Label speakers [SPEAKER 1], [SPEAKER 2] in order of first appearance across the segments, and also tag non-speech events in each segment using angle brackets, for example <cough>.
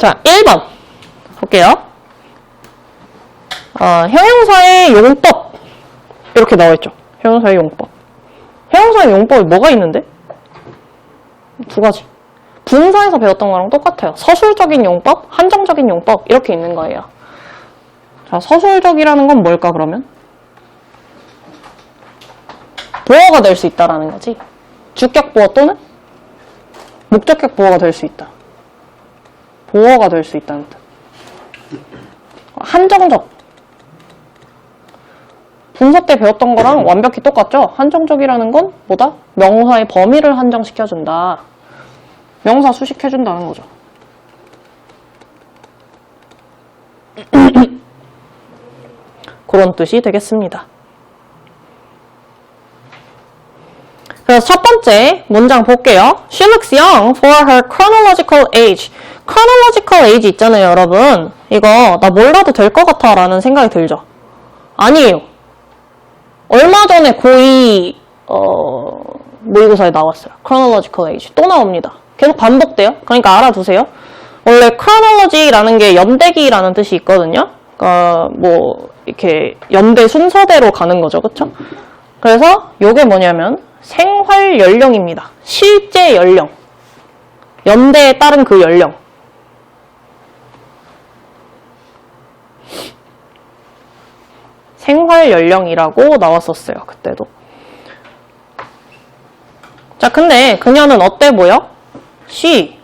[SPEAKER 1] 자, 1번 볼게요. 어, 형용사의 용법 이렇게 나와 있죠. 형용사의 용법. 형용사의 용법이 뭐가 있는데? 두 가지. 분사에서 배웠던 거랑 똑같아요. 서술적인 용법, 한정적인 용법 이렇게 있는 거예요. 자, 서술적이라는 건 뭘까 그러면? 보어가 될 수 있다라는 거지. 주격 보어 또는 목적격 보어가 될 수 있다. 보어가 될 수 있다는 뜻. 한정적. 분석 때 배웠던 거랑 완벽히 똑같죠? 한정적이라는 건 뭐다? 명사의 범위를 한정시켜준다. 명사 수식해준다는 거죠. <clears throat> 그런 뜻이 되겠습니다. 그래서 첫 번째 문장 볼게요. She looks young for her chronological age. chronological age 있잖아요, 여러분. 이거 나 몰라도 될 것 같아 라는 생각이 들죠? 아니에요. 얼마 전에 고2 어, 모의고사에 나왔어요. chronological age. 또 나옵니다. 계속 반복돼요. 그러니까 알아두세요. 원래 chronology라는 게 연대기라는 뜻이 있거든요. 그러니까 뭐 이렇게 연대 순서대로 가는 거죠. 그쵸? 그래서 요게 뭐냐면 생활 연령입니다. 실제 연령. 연대에 따른 그 연령. 생활 연령이라고 나왔었어요. 그때도. 자, 근데 그녀는 어때 보여? She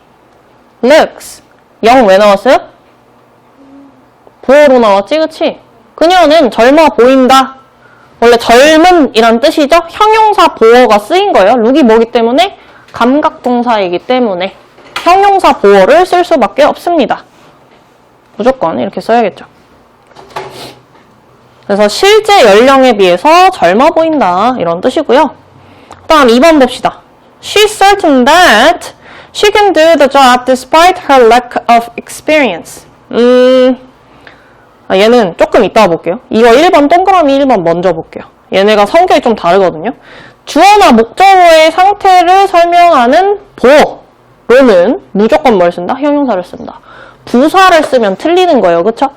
[SPEAKER 1] looks 영 왜 나왔어요? 보어로 나왔지, 그치? 그녀는 젊어 보인다. 원래 젊은 이란 뜻이죠? 형용사 보어가 쓰인 거예요. 룩이 뭐기 때문에? 감각동사이기 때문에 형용사 보어를 쓸 수밖에 없습니다. 무조건 이렇게 써야겠죠. 그래서 실제 연령에 비해서 젊어 보인다. 이런 뜻이고요. 다음 2번 봅시다. She's certain that she can do the job despite her lack of experience. 음, 아, 얘는 조금 이따가 볼게요. 이거 1번 동그라미 1번 먼저 볼게요. 얘네가 성격이 좀 다르거든요. 주어나 목적어의 상태를 설명하는 보어로는 무조건 뭘 쓴다? 형용사를 쓴다. 부사를 쓰면 틀리는 거예요. 그쵸?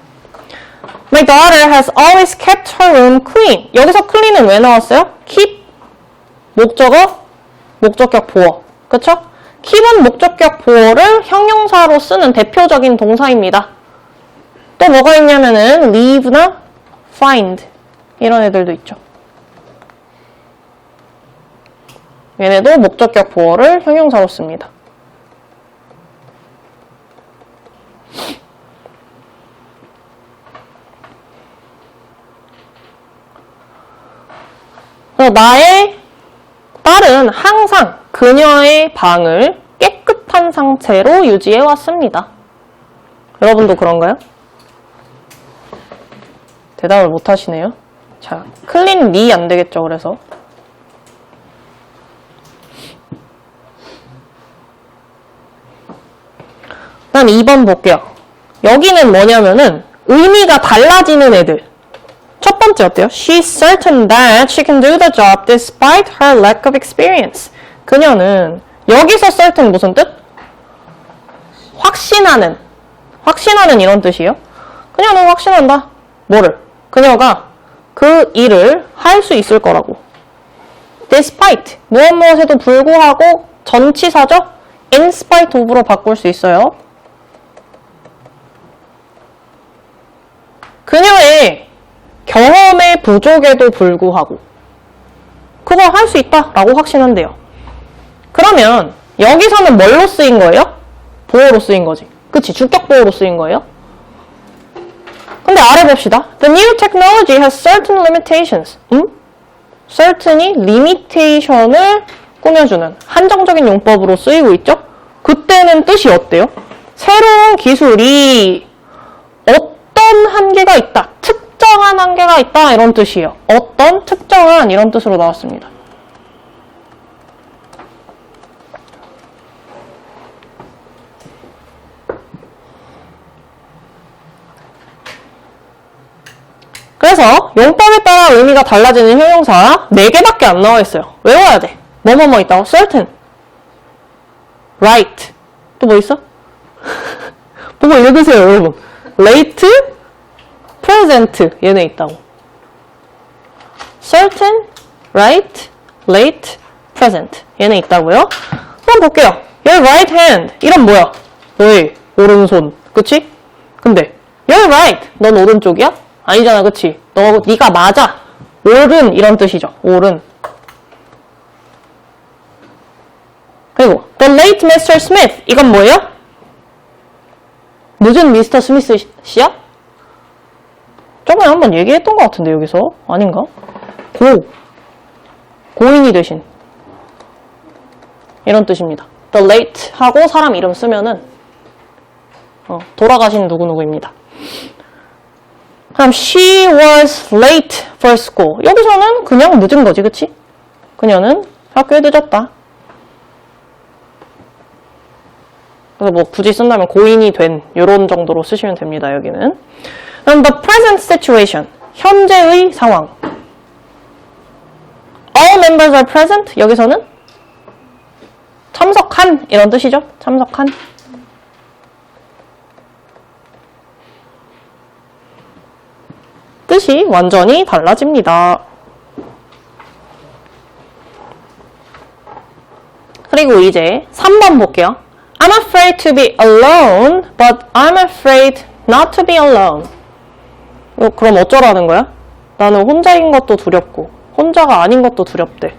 [SPEAKER 1] My daughter has always kept her room clean. 여기서 clean은 왜 나왔어요? keep 목적어 목적격 보어. 그쵸? keep은 목적격 보어를 형용사로 쓰는 대표적인 동사입니다. 또 뭐가 있냐면은 leave나 find 이런 애들도 있죠. 얘네도 목적격 보어를 형용사로 씁니다. 나의 딸은 항상 그녀의 방을 깨끗한 상태로 유지해 왔습니다. 여러분도 그런가요? 대답을 못 하시네요. 자, 클린 리 안 되겠죠, 그래서. 난 2번 볼게요. 여기는 뭐냐면은 의미가 달라지는 애들. 첫 번째 어때요? She's certain that she can do the job despite her lack of experience. 그녀는 여기서 certain 무슨 뜻? 확신하는. 확신하는 이런 뜻이에요. 그녀는 확신한다. 뭐를? 그녀가 그 일을 할 수 있을 거라고. despite 무엇 무엇에도 불구하고 전치사죠? in spite of로 바꿀 수 있어요. 그녀의 경험의 부족에도 불구하고 그걸 할 수 있다라고 확신한대요. 그러면 여기서는 뭘로 쓰인 거예요? 보호로 쓰인 거지. 그치? 주격 보호로 쓰인 거예요. 근데 아래 봅시다. The new technology has certain limitations. 음? certain이 limitation을 꾸며주는 한정적인 용법으로 쓰이고 있죠? 그때는 뜻이 어때요? 새로운 기술이 어떤 한계가 있다. 특정한 한계가 있다. 이런 뜻이에요. 어떤 특정한 이런 뜻으로 나왔습니다. 그래서 용법에 따라 의미가 달라지는 형용사 4개밖에 안 나와 있어요. 외워야 돼. 뭐뭐뭐 있다고? certain, right. 또 뭐 있어? <laughs> 보고 읽으세요, 여러분. late, present 얘네 있다고. certain, right, late, present 얘네 있다고요. 한번 볼게요. your right hand 이런 뭐야? 너의 오른손, 그치? 근데 you're right, 넌 오른쪽이야? 아니잖아, 그치? 너 네가 맞아. 옳은 이런 뜻이죠. 옳은. 그리고 the late Mr. Smith 이건 뭐예요? 늦은 미스터 스미스 씨야? 저번에 한번 얘기했던 것 같은데 여기서 아닌가? 고 고인이 되신 이런 뜻입니다. the late 하고 사람 이름 쓰면은 어, 돌아가신 누구누구입니다. 그럼 she was late for school 여기서는 그냥 늦은 거지 그치? 그녀는 학교에 늦었다. 그래서 뭐 굳이 쓴다면 고인이 된 이런 정도로 쓰시면 됩니다. 여기는. 그럼 the present situation 현재의 상황. All members are present 여기서는 참석한 이런 뜻이죠. 참석한. 뜻이 완전히 달라집니다. 그리고 이제 3번 볼게요. I'm afraid to be alone, but I'm afraid not to be alone. 어, 그럼 어쩌라는 거야? 나는 혼자인 것도 두렵고, 혼자가 아닌 것도 두렵대.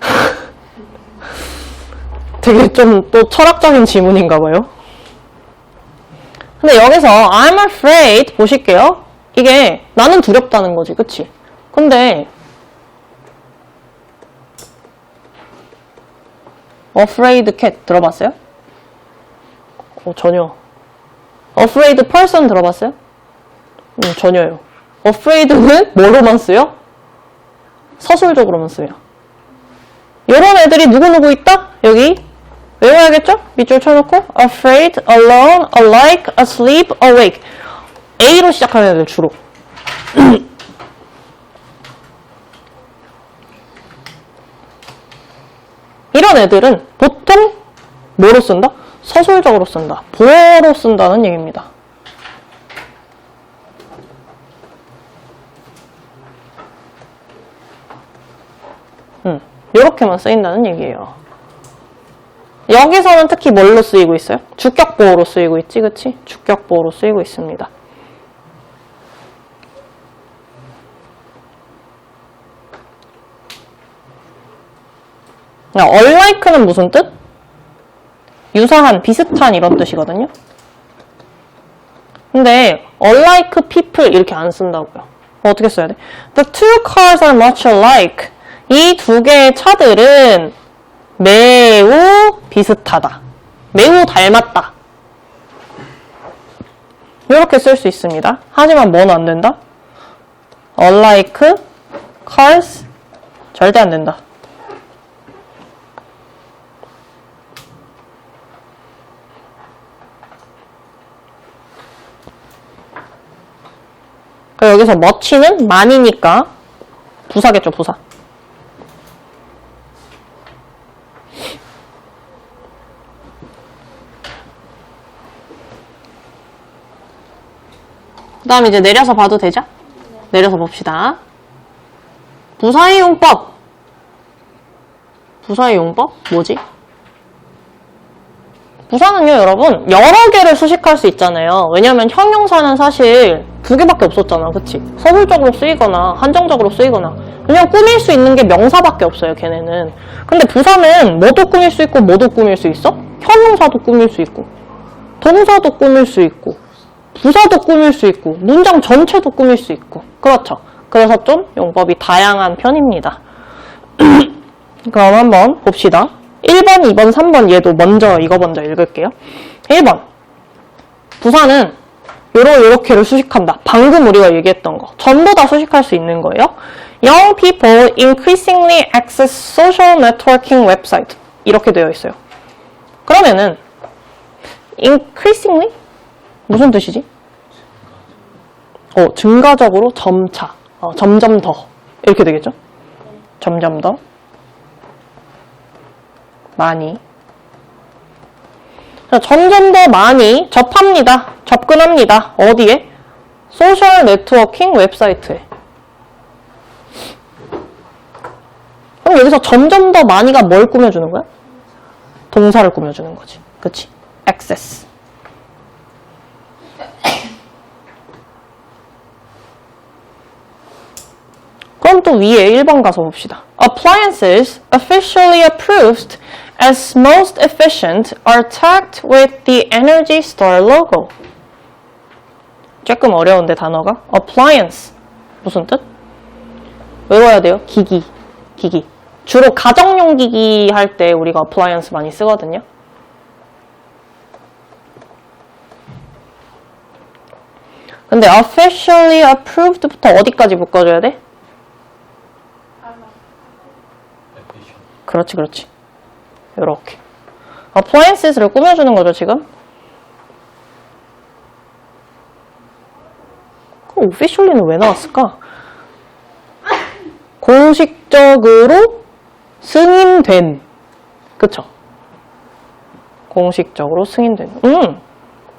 [SPEAKER 1] <laughs> 되게 좀 또 철학적인 질문인가 봐요. 근데 여기서 I'm afraid 보실게요. 이게 나는 두렵다는 거지, 그치? 근데 afraid cat 들어봤어요? 어, 전혀. afraid person 들어봤어요? 음, 전혀요. afraid는 뭐로만 쓰여? 서술적으로만 쓰여. 이런 애들이 누구누구 있다? 여기 외워야겠죠? 밑줄 쳐놓고 afraid, alone, alike, asleep, awake A로 시작하는 애들 주로 <clears throat> 이런 애들은 보통 뭐로 쓴다? 서술적으로 쓴다. 보어로 쓴다는 얘기입니다. 음, 이렇게만 쓰인다는 얘기예요. 여기서는 특히 뭘로 쓰이고 있어요? 주격보어로 쓰이고 있지, 그치? 주격보어로 쓰이고 있습니다. 야, unlike는 무슨 뜻? 유사한, 비슷한 이런 뜻이거든요. 근데 unlike people 이렇게 안 쓴다고요. 어떻게 써야 돼? The two cars are much alike. 이 두 개의 차들은 매우 비슷하다. 매우 닮았다. 이렇게 쓸 수 있습니다. 하지만 뭐는 안 된다? unlike cars 절대 안 된다. 여기서 much는 많이니까 부사겠죠, 부사. 그 다음 이제 내려서 봐도 되죠? 내려서 봅시다. 부사의 용법. 부사의 용법? 뭐지? 부사는요, 여러분, 여러 개를 수식할 수 있잖아요. 왜냐면 형용사는 사실 두 개밖에 없었잖아. 그치? 서술적으로 쓰이거나, 한정적으로 쓰이거나. 그냥 꾸밀 수 있는 게 명사밖에 없어요, 걔네는. 근데 부사는 뭐도 꾸밀 수 있고, 뭐도 꾸밀 수 있어? 형용사도 꾸밀 수 있고, 동사도 꾸밀 수 있고, 부사도 꾸밀 수 있고, 문장 전체도 꾸밀 수 있고. 그렇죠. 그래서 좀 용법이 다양한 편입니다. <clears throat> 그럼 한번 봅시다. 1번, 2번, 3번 얘도 먼저 이거 먼저 읽을게요. 1번. 부사는 요러 요렇게를 수식한다. 방금 우리가 얘기했던 거. 전부 다 수식할 수 있는 거예요. Young people increasingly access social networking website. 이렇게 되어 있어요. 그러면은 increasingly 무슨 뜻이지? 어, 증가적으로 점차, 어, 점점 더 이렇게 되겠죠? 점점 더 많이 자, 점점 더 많이 접합니다. 접근합니다. 어디에? 소셜 네트워킹 웹사이트에. 그럼 여기서 점점 더 많이가 뭘 꾸며주는 거야? 동사를 꾸며주는 거지. 그치? access. 그럼 또 위에 1번 가서 봅시다. Appliances officially approved as most efficient are tagged with the Energy Star logo. 조금 어려운데 단어가 appliance 무슨 뜻? 외워야 돼요. 기기, 기기. 주로 가정용 기기 할 때 우리가 appliance 많이 쓰거든요. 근데 officially approved부터 어디까지 묶어줘야 돼? 그렇지, 그렇지. 요렇게. appliances를 꾸며주는 거죠, 지금. 그럼 officially는 왜 나왔을까? 공식적으로 승인된. 그쵸? 공식적으로 승인된. 음!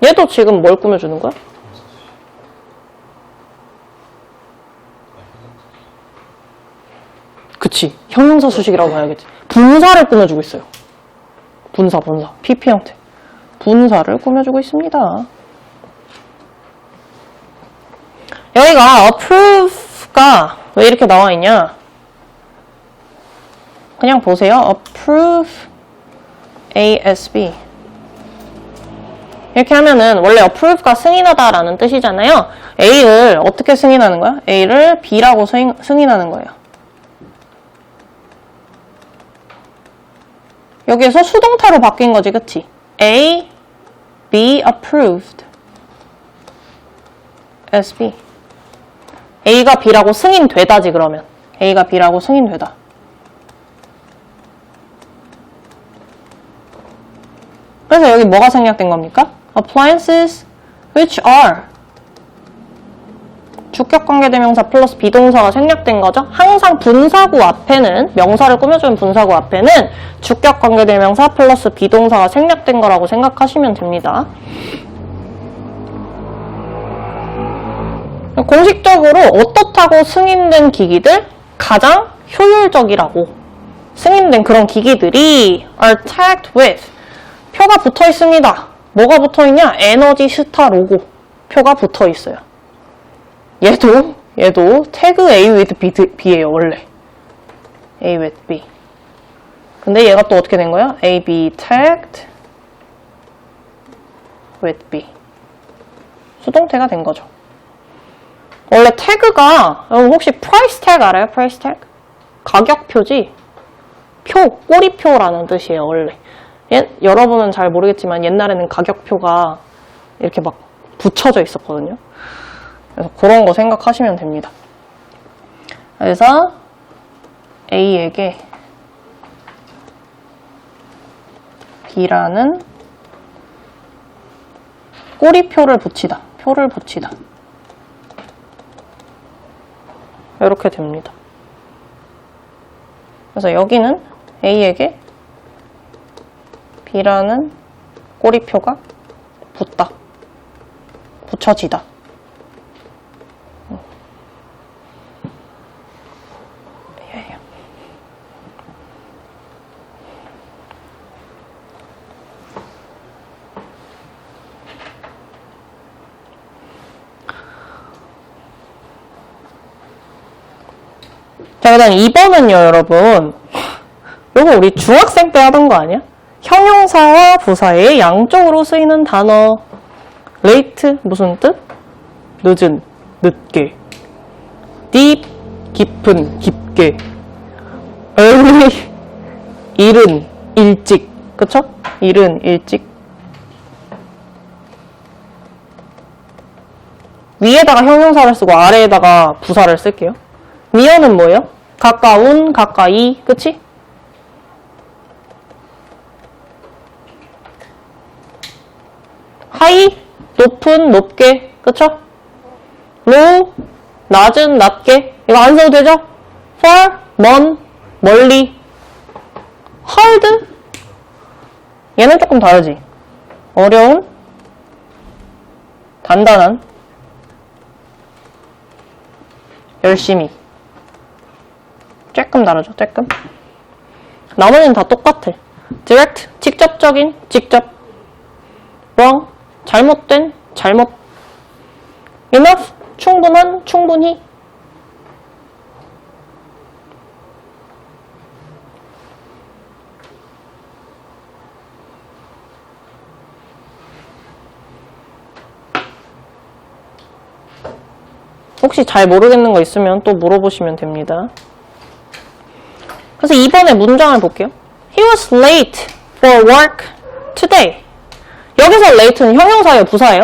[SPEAKER 1] 얘도 지금 뭘 꾸며주는 거야? 그치. 형용사 수식이라고 봐야겠지. 분사를 꾸며주고 있어요. 분사, 분사. PP 형태. 분사를 꾸며주고 있습니다. 여기가 approve가 왜 이렇게 나와 있냐? 그냥 보세요. approve ASB. 이렇게 하면은 원래 approve가 승인하다라는 뜻이잖아요. A를 어떻게 승인하는 거야? A를 B라고 승인, 승인하는 거예요. 여기에서 수동태로 바뀐 거지, 그치? A, B approved. SB. A가 B라고 승인되다지, 그러면. A가 B라고 승인되다. 그래서 여기 뭐가 생략된 겁니까? Appliances which are 주격관계대명사 플러스 비동사가 생략된 거죠. 항상 분사구 앞에는 명사를 꾸며주는 분사구 앞에는 주격관계대명사 플러스 비동사가 생략된 거라고 생각하시면 됩니다. 공식적으로 어떻다고 승인된 기기들 가장 효율적이라고 승인된 그런 기기들이 are tagged with 표가 붙어 있습니다. 뭐가 붙어 있냐? 에너지 스타 로고 표가 붙어 있어요. 얘도 얘도 태그 A with B, B예요 원래. A with B. 근데 얘가 또 어떻게 된 거야? A, B tagged with B. 수동태가 된 거죠. 원래 태그가 여러분 혹시 price tag 알아요? price tag? 가격 표지? 표, 꼬리표라는 뜻이에요 원래. 예, 여러분은 잘 모르겠지만 옛날에는 가격표가 이렇게 막 붙여져 있었거든요 그래서 그런 거 생각하시면 됩니다. 그래서 A에게 B라는 꼬리표를 붙이다. 표를 붙이다. 이렇게 됩니다. 그래서 여기는 A에게 B라는 꼬리표가 붙다. 붙여지다. 그 다음 2번은요, 여러분. 요거 우리 중학생 때 하던 거 아니야? 형용사와 부사의 양쪽으로 쓰이는 단어. late, 무슨 뜻? 늦은, 늦게. deep, 깊은, 깊게. early, 이른, 일찍. 그쵸? 이른, 일찍. 위에다가 형용사를 쓰고 아래에다가 부사를 쓸게요. 니어는 뭐예요? 가까운, 가까이, 그치? 하이, 높은, 높게, 그쵸? low, 낮은, 낮게. 이거 안 써도 되죠? far, 먼, 멀리. hard, 얘는 조금 다르지. 어려운, 단단한. 열심히. 조금 다르죠, 조금. 나머지는 다 똑같아. direct, 직접적인, 직접. wrong, 잘못된, 잘못. enough, 충분한, 충분히. 혹시 잘 모르겠는 거 있으면 또 물어보시면 됩니다. 그래서 이번에 문장을 볼게요. He was late for work today. 여기서 late는 형용사예요, 부사예요?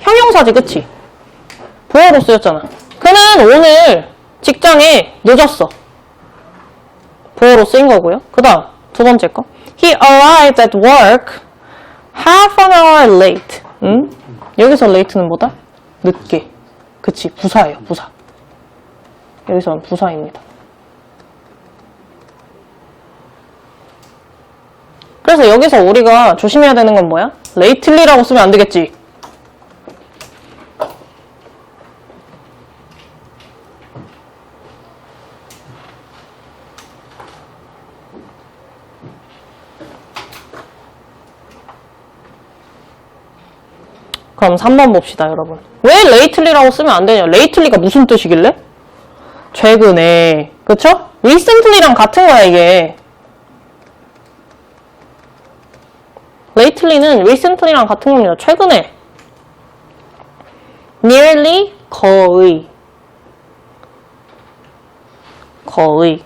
[SPEAKER 1] 형용사지, 그치? 보어로 쓰였잖아. 그는 오늘 직장에 늦었어. 보어로 쓰인 거고요. 그 다음, 두 번째 거. He arrived at work half an hour late. 응? 여기서 late는 뭐다? 늦게. 그치, 부사예요, 부사. 여기서는 부사입니다. 그래서 여기서 우리가 조심해야 되는 건 뭐야? lately라고 쓰면 안 되겠지. 그럼 3번 봅시다, 여러분. 왜 lately라고 쓰면 안 되냐? lately가 무슨 뜻이길래? 최근에. 그쵸? recently랑 같은 거야, 이게. Lately는 recently랑 같은 겁니다. 최근에. nearly, 거의. 거의.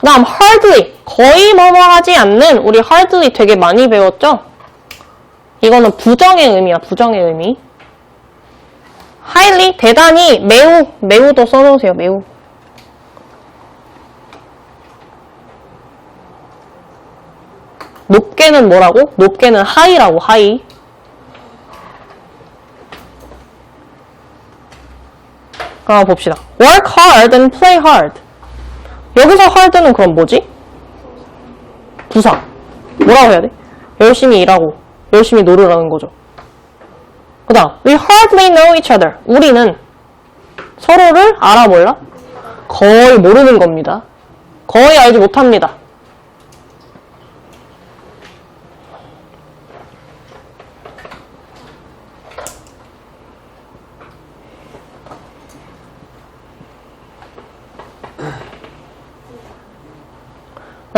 [SPEAKER 1] 그 다음 hardly 거의 뭐뭐하지 않는 우리 hardly 되게 많이 배웠죠? 이거는 부정의 의미야 부정의 의미 highly 대단히 매우 매우도 써놓으세요 매우 높게는 뭐라고? 높게는 high라고 high 아 봅시다 work hard and play hard 여기서 hard는 그럼 뭐지? 부사. 뭐라고 해야 돼? 열심히 일하고 열심히 놀으라는 거죠. 그 다음 We hardly know each other. 우리는 서로를 알아 몰라? 거의 모르는 겁니다. 거의 알지 못합니다.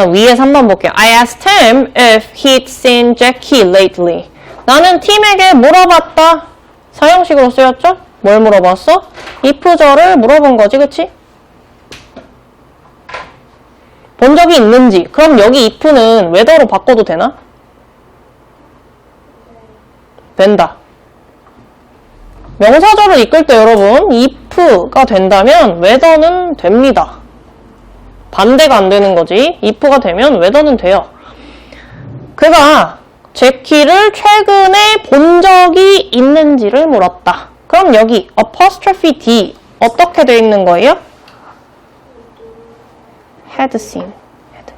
[SPEAKER 1] 위에 3번 볼게요. I asked him if he'd seen Jackie lately. 나는 팀에게 물어봤다. 사형식으로 쓰였죠? 뭘 물어봤어? if절을 물어본 거지, 그치? 본 적이 있는지. 그럼 여기 if는 whether로 바꿔도 되나? 된다. 명사절을 이끌 때 여러분 if가 된다면 whether는 됩니다. 반대가 안 되는 거지. if가 되면 whether는 돼요. 그가 제키를 최근에 본 적이 있는지를 물었다. 그럼 여기 apostrophe d 어떻게 돼 있는 거예요? had seen. had.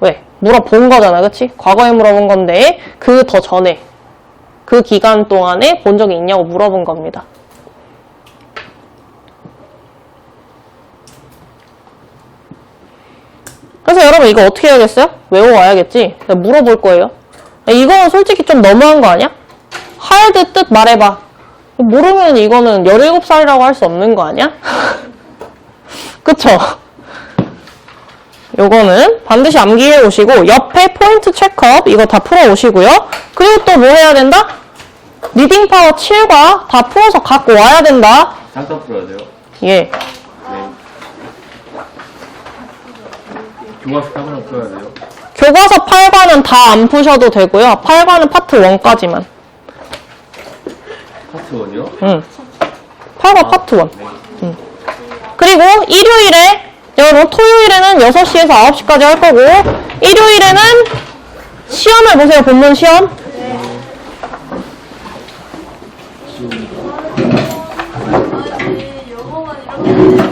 [SPEAKER 1] 왜? 물어본 거잖아, 그치? 과거에 물어본 건데 그 더 전에 그 기간 동안에 본 적이 있냐고 물어본 겁니다. 여러분 이거 어떻게 해야겠어요? 외워와야겠지? 내가 물어볼 거예요. 이거는 솔직히 좀 너무한 거 아니야? 하드 뜻 말해봐. 모르면 이거는 17살이라고 할 수 없는 거 아니야? <laughs> 그쵸? 요거는 반드시 암기해 오시고 옆에 포인트 체크업 이거 다 풀어 오시고요. 그리고 또 뭐 해야 된다? 리딩 파워 7과 다 풀어서 갖고 와야 된다.
[SPEAKER 2] 잠깐 풀어야 돼요.
[SPEAKER 1] 예.
[SPEAKER 2] 교과서 까면 풀어야 돼요?
[SPEAKER 1] 교과서 8관은 다 안 푸셔도 되고요. 8관은 파트 1까지만.
[SPEAKER 2] 파트 1이요?
[SPEAKER 1] 응. 8관 파트 1.
[SPEAKER 2] 아, 응.
[SPEAKER 1] 그리고 일요일에 여러분 토요일에는 6시에서 9시까지 할 거고 일요일에는 시험을 보세요. 본문 시험. 아, 네.